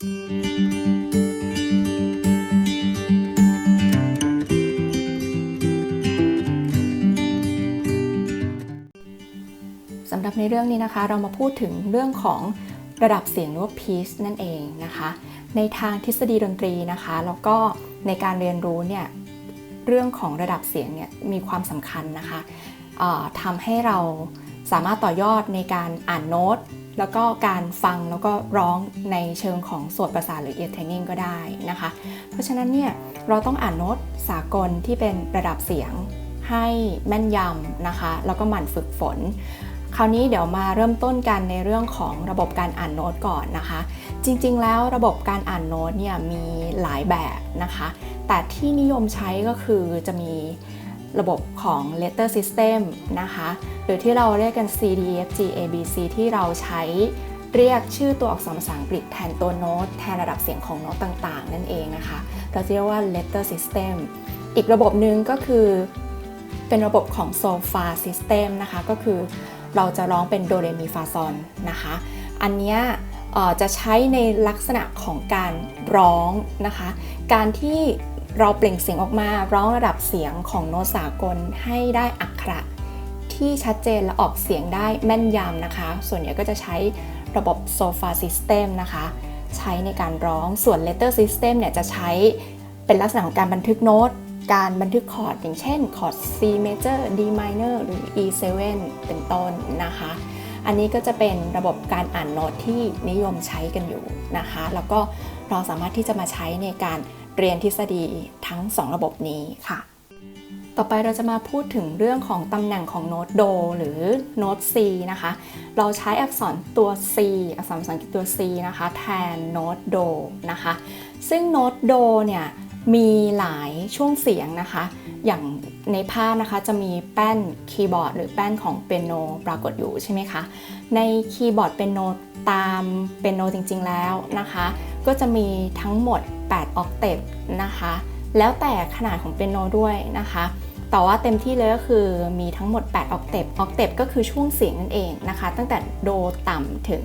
สำหรับในเรื่องนี้นะคะ เรามาพูดถึงเรื่องของระดับเสียงหรือว่า pitch นั่นเองนะคะ ในทางทฤษฎีดนตรีนะคะ แล้วก็ในการเรียนรู้เนี่ยเรื่องของระดับเสียงเนี่ยมีความสำคัญนะคะทำให้เราสามารถต่อยอดในการอ่านโน้ต แล้วก็การฟังแล้วก็ร้องในเชิงของโสตประสาทหรือ ear training ก็ได้นะคะ เพราะฉะนั้นเนี่ยเราต้องอ่านโน้ตสากลที่เป็นระดับเสียงให้แม่นยำนะคะ แล้วก็หมั่นฝึกฝน คราวนี้เดี๋ยวมาเริ่มต้นกันในเรื่องของระบบการอ่านโน้ตก่อนนะคะ จริงๆ แล้วระบบการอ่านโน้ตเนี่ยมีหลายแบบนะคะ แต่ที่นิยมใช้ก็คือจะมี ระบบของ letter system นะคะ หรือที่เราเรียกกัน C D F G A B C ที่เราใช้เรียกชื่อตัวอักษรภาษาอังกฤษแทนตัวโน้ตแทนระดับเสียงของโน้ตต่างๆ นั่นเองนะคะ เราเรียกว่า letter system อีกระบบหนึ่งก็คือ เป็นระบบของ SOFA system นะคะ ก็คือเราจะร้องเป็นโดเรมีฟาซอนนะคะ อันนี้จะใช้ในลักษณะของการร้องนะคะ การที่ เราเปล่งเสียงออกมาร้องระดับเสียงของโน้ตสากลให้ได้อักขระที่ชัดเจนและออกเสียงได้แม่นยำนะคะ ส่วนใหญ่ก็จะใช้ระบบ SOFA system นะคะ ใช้ในการร้องส่วน letter system เนี่ยจะใช้เป็นลักษณะของการบันทึกโน้ต การบันทึกคอร์ดอย่างเช่นคอร์ด C major D minor หรือ E7 เป็นต้นนะคะ อันนี้ก็จะเป็นระบบการอ่านโน้ตที่นิยมใช้กันอยู่นะคะ แล้วก็เราสามารถที่จะมาใช้ในการ เรียนทฤษฎีทั้ง 2 ระบบนี้ค่ะ ต่อไปเราจะมาพูดถึงเรื่องของตำแหน่งของโน้ตโดหรือโน้ต C นะคะ เราใช้อักษรตัว C อักษรภาษาอังกฤษตัว C นะคะ แทนโน้ตโดนะคะ ซึ่งโน้ตโดเนี่ยมีหลายช่วงเสียงนะคะ อย่างในภาพนะคะจะมีแป้นคีย์บอร์ด หรือแป้นของเปียโนปรากฏอยู่ใช่ไหมคะ ในคีย์บอร์ดเปียโนตามเปียโนจริง ๆ แล้วนะคะ ก็จะมีทั้งหมด 8 ออกเทปนะคะ แล้วแต่ขนาดของเปียโนด้วยนะคะแต่ว่าเต็มที่เลยก็คือมีทั้งหมด 8 ออกเทปออกเทปก็คือช่วงเสียงนั่นเองนะคะ ตั้งแต่โดต่ำถึง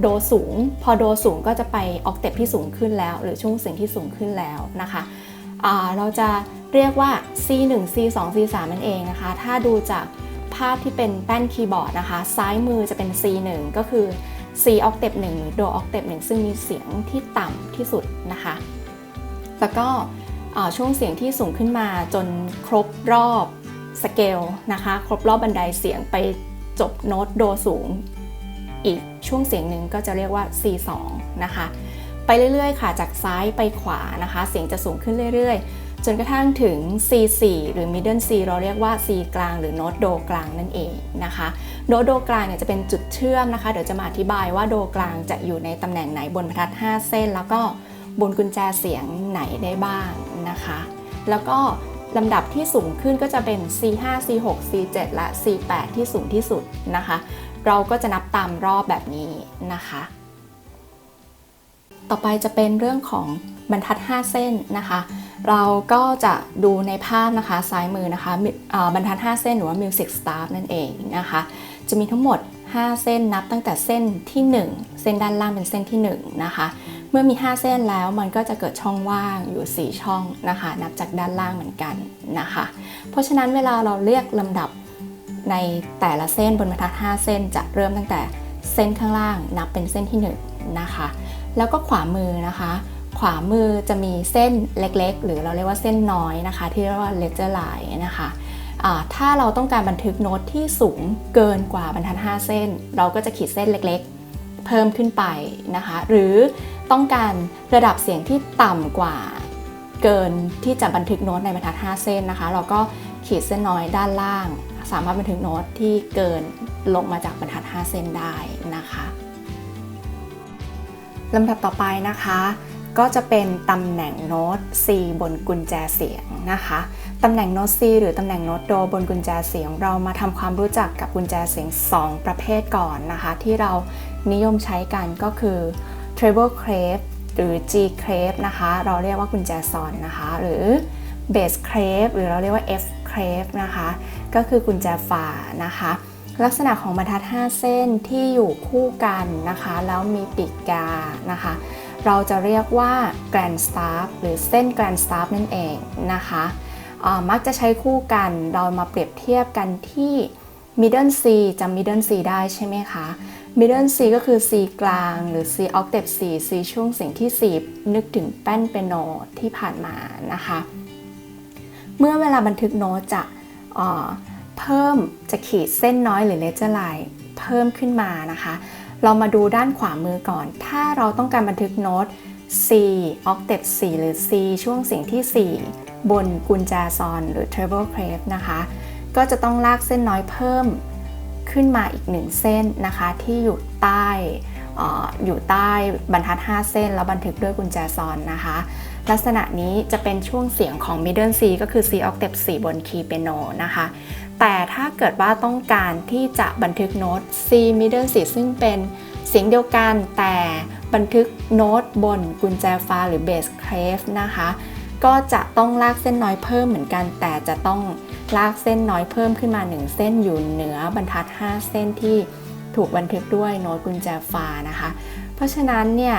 โดสูง พอโดสูงก็จะไปออกเทปที่สูงขึ้นแล้ว หรือช่วงเสียงที่สูงขึ้นแล้วนะคะเราจะเรียกว่า C1 C2 C3 นั่นเองนะคะ ถ้าดูจากาพที่เป็นแป้นคีย์บอร์ดนะคะ ซ้ายมือจะเป็น C1 ก็คือ C ออกเทป1หรือ Do ออกเทป1ซึ่งมีเสียงที่ต่ำที่สุดนะคะ แล้วก็ช่วงเสียงที่สูงขึ้นมาจนครบรอบสเกลนะคะ ครบรอบบันไดเสียงไปจบโน้ตโดสูง อีกช่วงเสียงหนึ่งก็จะเรียกว่า C2 นะคะ ไปเรื่อยๆ ค่ะ จากซ้ายไปขวานะคะ เสียงจะสูงขึ้นเรื่อยๆ จนกระทั่งถึง C4 หรือ Middle C เราเรียกว่า C กลางหรือโน้ตโดกลางนั่นเองนะคะโน้ตโดกลางเนี่ยจะเป็นจุดเชื่อมนะคะ เดี๋ยวจะมาอธิบายว่าโดกลางจะอยู่ในตำแหน่งไหนบนบรรทัด 5 เส้น แล้วก็บนกุญแจเสียงไหนได้บ้างนะคะ แล้วก็ลำดับที่สูงขึ้นก็จะเป็น C5 C6 C7 และ C8 ที่สูงที่สุดนะคะ เราก็จะนับตามรอบแบบนี้นะคะ ต่อไปจะเป็นเรื่องของบรรทัด 5 เส้นนะคะ เราก็จะดูในภาพนะคะซ้ายมือนะคะบรรทัด 5 เส้นหรือว่า Music Staff นั่นเองนะคะ จะมีทั้งหมด 5 เส้นนับตั้งแต่เส้นที่ 1 เส้นด้านล่างเป็นเส้นที่ 1 นะคะ เมื่อมี 5 เส้นแล้วมันก็จะเกิดช่องว่างอยู่ 4 ช่องนะคะ นับจากด้านล่างเหมือนกันนะคะ เพราะฉะนั้นเวลาเราเรียกลำดับในแต่ละเส้นบนบรรทัด 5 เส้นจะเริ่มตั้งแต่เส้นข้างล่างนับเป็นเส้นที่ 1 นะคะ แล้วก็ขวามือนะคะ ขวามือจะมีเส้นเล็กๆ หรือเราเรียกว่าเส้นน้อยนะคะ ที่เรียกว่า ledger line นะคะถ้าเราต้องการบันทึกโน้ตที่สูงเกินกว่าบรรทัด 5 เส้น เราก็จะขีดเส้นเล็กๆ เพิ่มขึ้นไปนะคะ หรือต้องการระดับเสียงที่ต่ำกว่าเกินที่จะบันทึกโน้ตในบรรทัด 5 เส้นนะคะ เราก็ขีดเส้นน้อยด้านล่าง สามารถบันทึกโน้ตที่เกินลงมาจากบรรทัด 5 เส้นได้นะคะลำดับต่อไปนะคะ ก็จะเป็นตำแหน่งโน้ต C บนกุญแจเสียงนะคะตำแหน่งโน้ต C หรือตำแหน่งโน้ตโดบนกุญแจเสียง เรามาทำความรู้จักกับกุญแจเสียง 2 ประเภทก่อนนะคะ ที่เรานิยมใช้กันก็คือ treble clef หรือ G clef นะคะ เราเรียกว่ากุญแจซอนนะคะ หรือ bass clef หรือเราเรียกว่า F clef นะคะ ก็คือกุญแจฝานะคะลักษณะของบรรทัด 5 เส้นที่อยู่คู่กันนะคะ แล้วมีปีกกานะคะ เราจะเรียกว่า grand staff หรือเส้น grand staff นั่นเองนะคะมักจะใช้คู่กันเรามาเปรียบเทียบกันที่ middle C จำ middle C ได้ใช่ไหมคะ middle C ก็คือ C กลางหรือ C octave 4 C ช่วงเสียงที่ 4 นึกถึงแป้นเปียโนที่ผ่านมานะคะ เมื่อเวลาบันทึกโน้ตจะเพิ่มจะขีดเส้นน้อยหรือเลเจอร์ไลน์เพิ่มขึ้นมานะคะ เรามาดูด้านขวามือก่อน ถ้าเราต้องการบันทึกโน้ต C octave 4หรือ C ช่วงเสียงที่ 4 บนกุญแจซอนหรือ treble clef นะคะ ก็จะต้องลากเส้นน้อยเพิ่มขึ้นมาอีกหนึ่งเส้นนะคะ ที่อยู่ใต้ออยู่ใต้บรรทัด 5 เส้น แล้วบันทึกด้วยกุญแจซอนนะคะ ลักษณะนี้จะเป็นช่วงเสียงของ middle C ก็คือ C octave 4 บนคีย์เปียโนนะคะแต่ถ้าเกิดว่าต้องการที่จะบันทึกโน้ต C middle C ซึ่งเป็นเสียงเดียวกันแต่บันทึกโน้ตบนกุญแจฟ้าหรือเบสเครฟนะคะ ก็จะต้องลากเส้นน้อยเพิ่มเหมือนกัน แต่จะต้องลากเส้นน้อยเพิ่มขึ้นมา 1 เส้นอยู่เหนือบรรทัด 5 เส้นที่ถูกบันทึกด้วยโน้ตกุญแจฟ้านะคะ เพราะฉะนั้นเนี่ย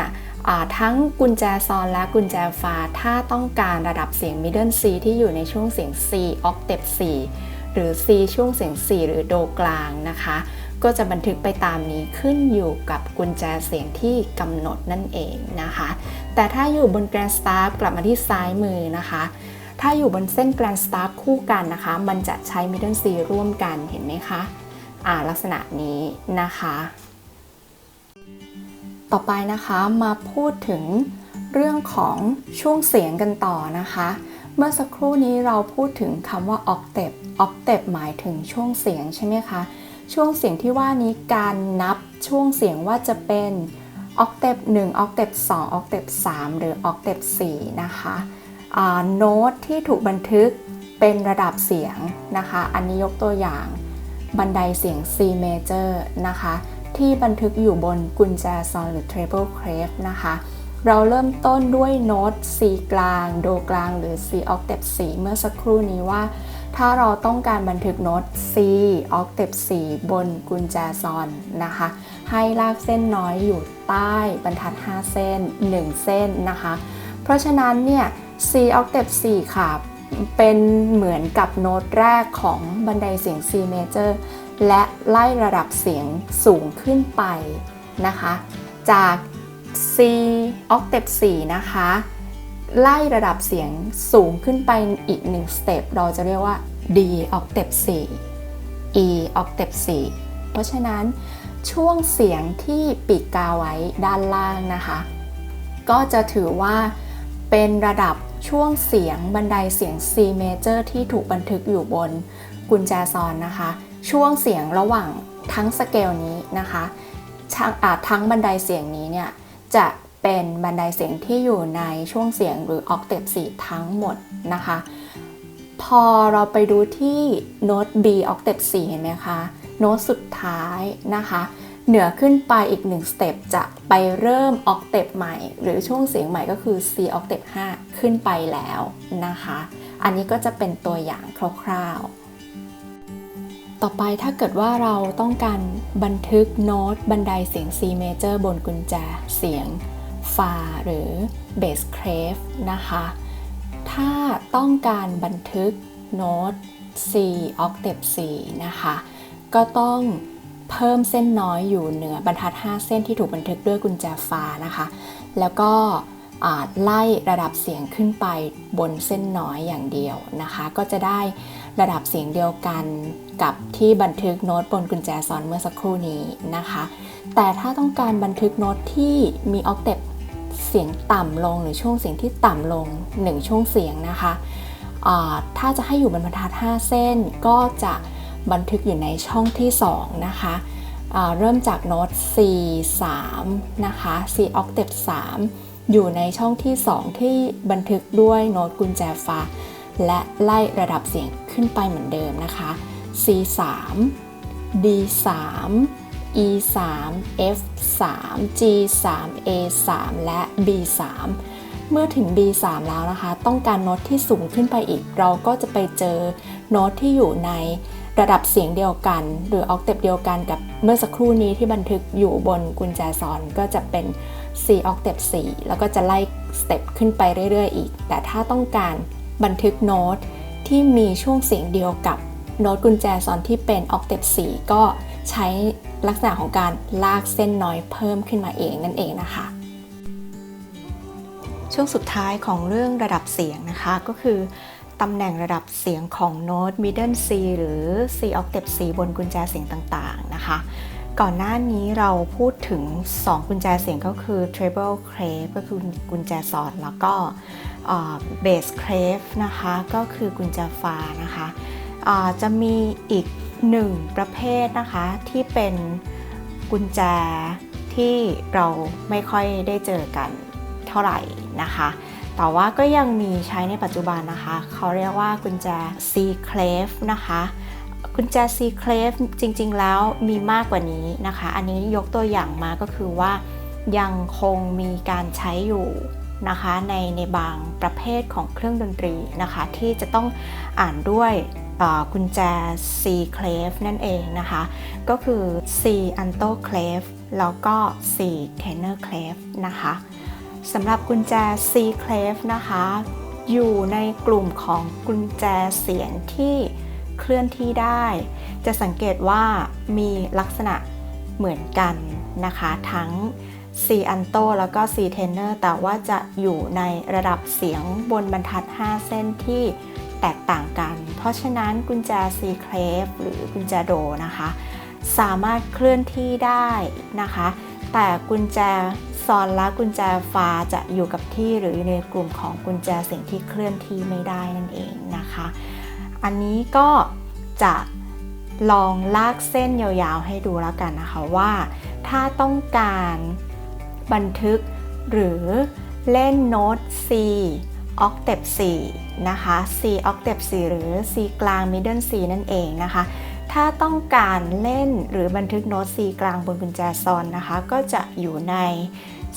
ทั้งกุญแจซอนและกุญแจฟ้าถ้าต้องการระดับเสียง middle C ที่อยู่ในช่วงเสียง C octave 4 หรือ C ช่วงเสียง 4 หรือโดกลางนะคะ ก็จะบันทึกไปตามนี้ขึ้นอยู่กับกุญแจเสียงที่กำหนดนั่นเองนะคะ แต่ถ้าอยู่บนแกรนสตาร์กลับมาที่ซ้ายมือนะคะถ้าอยู่บนเส้นแกรนสตาร์คู่กันนะคะ มันจะใช้มิดเดิลซีร่วมกันเห็นไหมคะ อ่าลักษณะนี้นะคะ ต่อไปนะคะมาพูดถึงเรื่องของช่วงเสียงกันต่อนะคะ เมื่อสักครู่นี้เราพูดถึงคำว่า octave octave หมายถึงช่วงเสียงใช่ไหมคะ ช่วงเสียงที่ว่านี้การนับช่วงเสียงว่าจะเป็นออกเทป1ออกเทป2ออกเทป3หรือออกเทป4นะคะโน้ตที่ถูกบันทึกเป็นระดับเสียงนะคะ อันนี้ยกตัวอย่างบันไดเสียง C major นะคะ ที่บันทึกอยู่บนกุญแจซอนหรือ treble clef นะคะ เราเริ่มต้นด้วยโน้ต C กลาง โดกลางหรือ C octave 4เมื่อสักครู่นี้ว่า ถ้าเราต้องการบันทึกโน้ต C octave 4บนกุญแจซอนนะคะ ให้ลากเส้นน้อยอยู่ใต้บรรทัด 5 เส้น 1 เส้นนะคะ เพราะฉะนั้นเนี่ย C octave 4ค่ะ เป็นเหมือนกับโน้ตแรกของบันไดเสียง C major และไล่ระดับเสียงสูงขึ้นไปนะคะ จาก C octave 4นะคะ ไล่ระดับเสียงสูงขึ้นไปอีกหนึ่งสเต็ปเราจะเรียกว่า D octave 4 E octave 4เพราะฉะนั้นช่วงเสียงที่ปีกกาไว้ด้านล่างนะคะ ก็จะถือว่าเป็นระดับช่วงเสียงบันไดเสียง C major ที่ถูกบันทึกอยู่บนกุญแจซอนนะคะ ช่วงเสียงระหว่างทั้งสเกลนี้นะคะทั้งบันไดเสียงนี้เนี่ย จะเป็นบันไดเสียงที่อยู่ในช่วงเสียงหรือออกเทปสีทั้งหมดนะคะ พอเราไปดูที่โน้ต B ออกเทป4เห็นไหมคะโน้ตสุดท้ายนะคะ เหนือขึ้นไปอีกหนึ่งสเต็ปจะไปเริ่มออกเทปใหม่ หรือช่วงเสียงใหม่ก็คือ C ออกเทป5ขึ้นไปแล้วนะคะ อันนี้ก็จะเป็นตัวอย่างคร่าวๆ ต่อไปถ้าเกิดว่าเราต้องการบันทึกโน้ตบันไดเสียง C major บนกุญแจเสียงฟาหรือเบสครฟนะคะ ถ้าต้องการบันทึกโน้ต C octave C นะคะ ก็ต้องเพิ่มเส้นน้อยอยู่เหนือบรรทัด 5 เส้นที่ถูกบันทึกด้วยกุญแจฟานะคะ แล้วก็ไล่ระดับเสียงขึ้นไปบนเส้นน้อยอย่างเดียวนะคะ ก็จะได้ ระดับเสียงเดียวกันกับที่บันทึกโน้ตบนกุญแจซอนเมื่อสักครู่นี้นะคะ แต่ถ้าต้องการบันทึกโน้ตที่มีออกเทปเสียงต่ำลงหรือช่วงเสียงที่ต่ำลง 1 ช่วงเสียงนะคะ ถ้าจะให้อยู่บนบรรทัด 5 เส้นก็จะบันทึกอยู่ในช่องที่ 2 นะคะเริ่มจากโน้ต C 3นะคะ C octave 3อยู่ในช่องที่ 2 ที่บันทึกด้วยโน้ตกุญแจฟ้า และไล่ระดับเสียงขึ้นไปเหมือนเดิมนะคะ C 3 D 3 E 3 F 3 G 3 A 3และ B 3เมื่อถึง B 3แล้วนะคะ ต้องการโน้ตที่สูงขึ้นไปอีก เราก็จะไปเจอโน้ตที่อยู่ในระดับเสียงเดียวกัน หรือออกเทปเดียวกันกับเมื่อสักครู่นี้ที่บันทึกอยู่บนกุญแจซอนก็จะเป็น C octave 4แล้วก็จะไล่สเต็ปขึ้นไปเรื่อยๆ อีก แต่ถ้าต้องการ บันทึกโน้ตที่มีช่วงเสียงเดียวกับโน้ตกุญแจซอนที่เป็น octave 4ก็ใช้ลักษณะของการลากเส้นน้อยเพิ่มขึ้นมาเองนั่นเองนะคะ ช่วงสุดท้ายของเรื่องระดับเสียงนะคะก็คือตำแหน่งระดับเสียงของโน้ต middle C หรือ C octave C บนกุญแจเสียงต่างๆนะคะ ก่อนหน้านี้เราพูดถึง 2 กุญแจเสียงก็คือ treble clef ก็คือกุญแจสอดแล้วก็ bass clef นะคะก็คือกุญแจฟ้านะคะะจะมีอีกหนึ่งประเภทนะคะที่เป็นกุญแจที่เราไม่ค่อยได้เจอกันเท่าไหร่นะคะ แต่ว่าก็ยังมีใช้ในปัจจุบันนะคะ เขาเรียกว่ากุญแจ C clef นะคะ กุญแจ C clef จริงๆแล้วมีมากกว่านี้นะคะ อันนี้ยกตัวอย่างมาก็คือว่ายังคงมีการใช้อยู่ นะคะในในบางประเภทของเครื่องดนตรีนะคะที่จะต้องอ่านด้วยกุญแจ C clef นั่นเองนะคะ ก็คือ C alto clef แล้วก็ C tenor clef นะคะสำหรับกุญแจ C clef นะคะ อยู่ในกลุ่มของกุญแจเสียงที่เคลื่อนที่ได้ จะสังเกตว่ามีลักษณะเหมือนกันนะคะ ทั้ง C alto แล้วก็ C tenor แต่ว่าจะอยู่ในระดับเสียงบนบรรทัด 5 เส้นที่แตกต่างกัน เพราะฉะนั้นกุญแจ C clef หรือกุญแจโดนะคะ สามารถเคลื่อนที่ได้นะคะ แต่กุญแจซอนและกุญแจฟาจะอยู่กับที่หรือในกลุ่มของกุญแจเสียงที่เคลื่อนที่ไม่ได้นั่นเองนะคะ อันนี้ก็จะลองลากเส้นยาวๆให้ดูแล้วกันนะคะว่า ถ้าต้องการ บันทึก หรือเล่นโน้ต C octave 4นะคะ C octave 4หรือ C กลาง middle C นั่นเองนะคะ ถ้าต้องการเล่นหรือบันทึกโน้ต C กลางบนกุญแจซอนนะคะ ก็จะอยู่ใน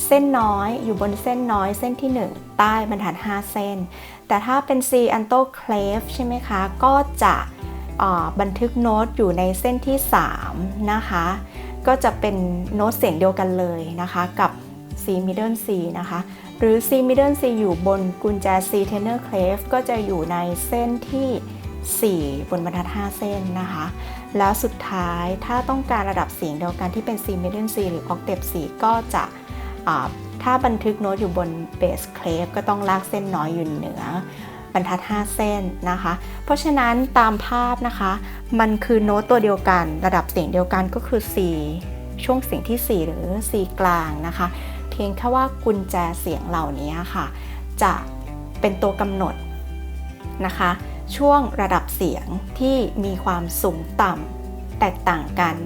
เส้นน้อยอยู่บนเส้นน้อยเส้นที่ 1 ใต้บรรทัด 5 เส้น แต่ถ้าเป็น C alto clef ใช่ไหมคะ ก็จะบันทึกโน้ตอยู่ในเส้นที่ 3 นะคะ ก็จะเป็นโน้ตเสียงเดียวกันเลยนะคะกับ C middle C นะคะ หรือ C middle C อยู่บนกุญแจ C tenor clef ก็จะอยู่ในเส้นที่ 4 บนบรรทัด 5 เส้นนะคะ แล้วสุดท้ายถ้าต้องการระดับเสียงเดียวกันที่เป็น C middle C หรือ octave C ก็จะถ้าบันทึกโน้ตอยู่บนเบสเคลฟก็ต้องลากเส้นน้อยอยู่เหนือ บรรทัด 5 เส้นนะคะ เพราะฉะนั้นตามภาพนะคะ มันคือโน้ตตัวเดียวกัน ระดับเสียงเดียวกันก็คือ C ช่วงเสียงที่ 4 หรือ C กลางนะคะ เพียงแค่ว่ากุญแจเสียงเหล่านี้ค่ะ จะเป็นตัวกำหนดนะคะ ช่วงระดับเสียงที่มีความสูงต่ำแตกต่างกัน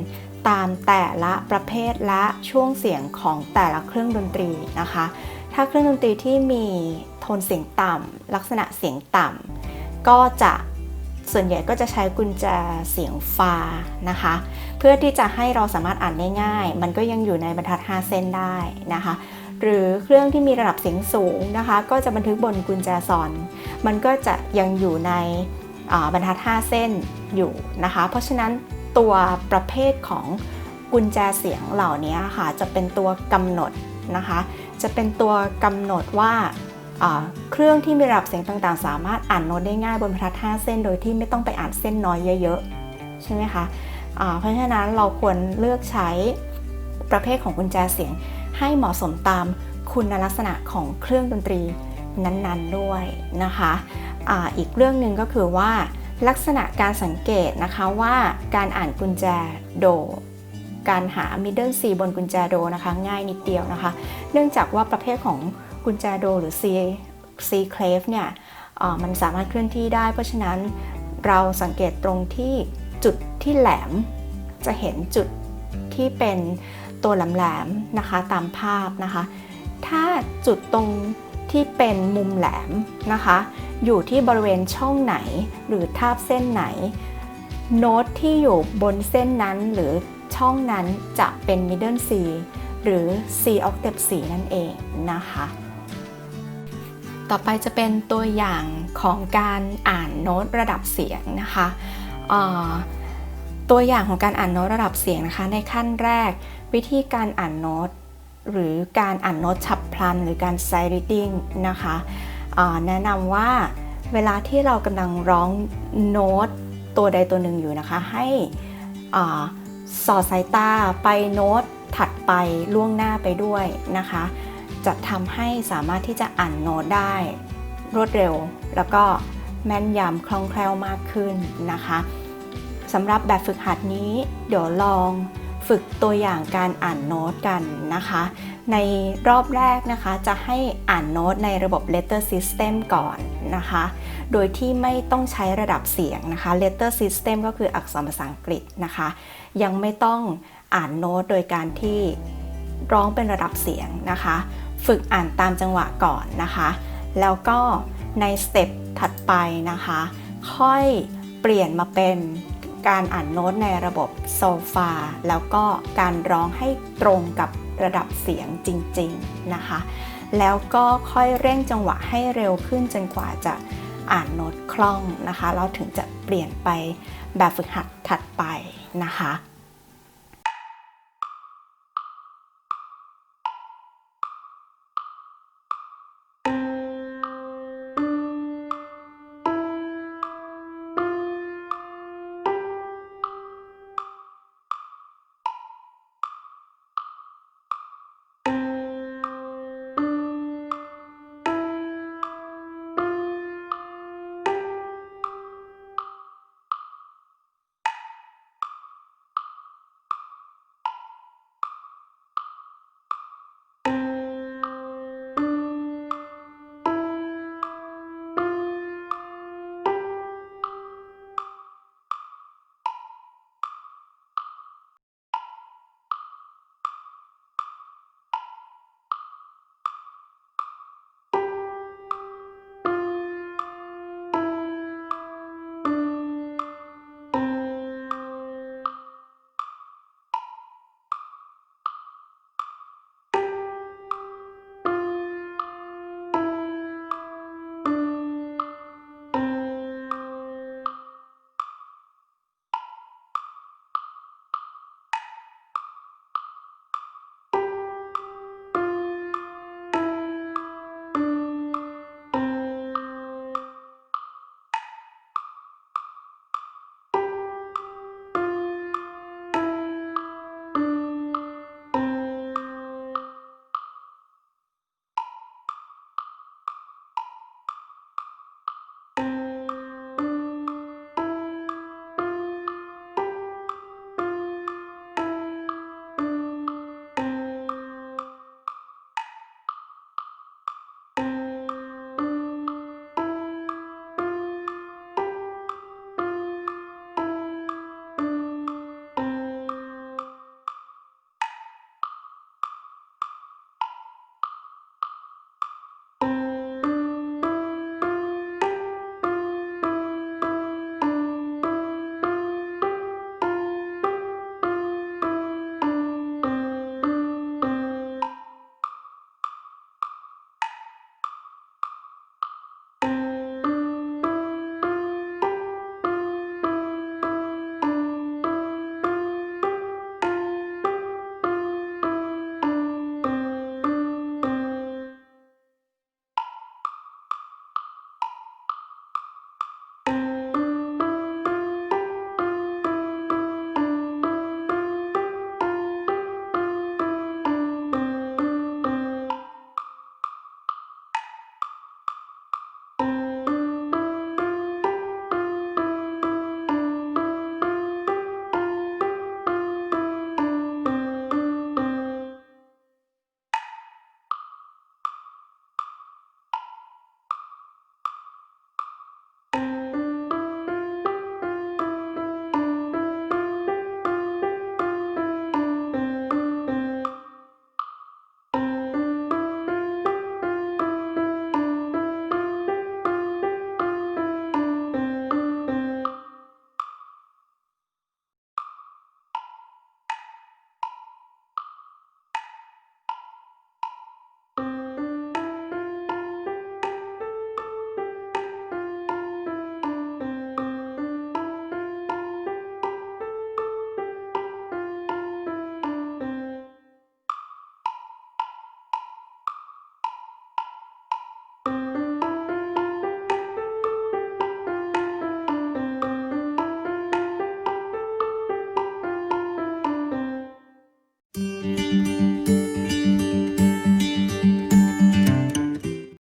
ตามแต่ละประเภทและช่วงเสียงของแต่ละเครื่องดนตรีนะคะ ถ้าเครื่องดนตรีที่มี โทนเสียงต่ำลักษณะเสียงต่ำก็จะส่วนใหญ่ก็จะใช้กุญแจเสียงฟานะคะ เพื่อที่จะให้เราสามารถอ่านได้ง่าย มันก็ยังอยู่ในบรรทัด 5 เส้นได้นะคะ หรือเครื่องที่มีระดับเสียงสูงนะคะ ก็จะบันทึกบนกุญแจซอน มันก็จะยังอยู่ในบรรทัด 5 เส้นอยู่นะคะ เพราะฉะนั้นตัวประเภทของกุญแจเสียงเหล่านี้ค่ะ จะเป็นตัวกำหนดนะคะ จะเป็นตัวกำหนดว่า เครื่องที่มีระดับเสียงต่างๆ สามารถอ่านโน้ตได้ง่ายบนบรรทัด5เส้น โดยที่ไม่ต้องไปอ่านเส้นน้อยเยอะๆ ใช่ไหมคะะเพราะฉะนั้นเราควรเลือกใช้ประเภทของกุญแจเสียง ให้เหมาะสมตามคุณลักษณะของเครื่องดนตรีนั้นๆด้วยนะคะออีกเรื่องหนึ่งก็คือว่าลักษณะการสังเกตนะคะว่าการอ่านกุญแจโด การหา middle C บนกุญแจโดนะคะ ง่ายนิดเดียวนะคะ เนื่องจากว่าประเภทของ กุญแจโดหรือ C C clef เนี่ยมันสามารถเคลื่อนที่ได้ เพราะฉะนั้นเราสังเกตตรงที่จุดที่แหลม จะเห็นจุดที่เป็นตัวแหลมๆนะคะตามภาพนะคะ ถ้าจุดตรงที่เป็นมุมแหลมนะคะ อยู่ที่บริเวณช่องไหนหรือทาบเส้นไหน โน้ตที่อยู่บนเส้นนั้นหรือช่องนั้นจะเป็น middle C หรือ C octave C นั่นเองนะคะ ต่อไปจะเป็นตัวอย่างของการอ่านโน้ตระดับเสียงนะคะตัวอย่างของการอ่านโน้ตระดับเสียงนะคะ ในขั้นแรก วิธีการอ่านโน้ตหรือการอ่านโน้ตฉับพลัน หรือการ sight reading นะคะแนะนำว่าเวลาที่เรากำลังร้องโน้ตตัวใดตัวหนึ่งอยู่นะคะ ให้สอดสายตาไปโน้ตถัดไปล่วงหน้าไปด้วยนะคะ จะทำให้สามารถที่จะอ่านโน้ตได้ รวดเร็ว แล้วก็แม่นยำคล่องแคล่วมากขึ้นนะคะสำหรับแบบฝึกหัดนี้ เดี๋ยวลองฝึกตัวอย่างการอ่านโน้ตกันนะคะ ในรอบแรกนะคะจะให้อ่านโน้ตในระบบ letter system ก่อนนะคะ โดยที่ไม่ต้องใช้ระดับเสียงนะคะ letter system ก็คืออักษรภาษาอังกฤษนะคะ ยังไม่ต้องอ่านโน้ตโดยการที่ร้องเป็นระดับเสียงนะคะ ฝึกอ่านตามจังหวะก่อนนะคะ แล้วก็ในสเต็ปถัดไปนะคะ ค่อยเปลี่ยนมาเป็นการอ่านโน้ตในระบบโซฟาแล้วก็การร้องให้ตรงกับระดับเสียงจริงๆนะคะ แล้วก็ค่อยเร่งจังหวะให้เร็วขึ้นจนกว่าจะอ่านโน้ตคล่องนะคะ เราถึงจะเปลี่ยนไปแบบฝึกหัดถัดไปนะคะ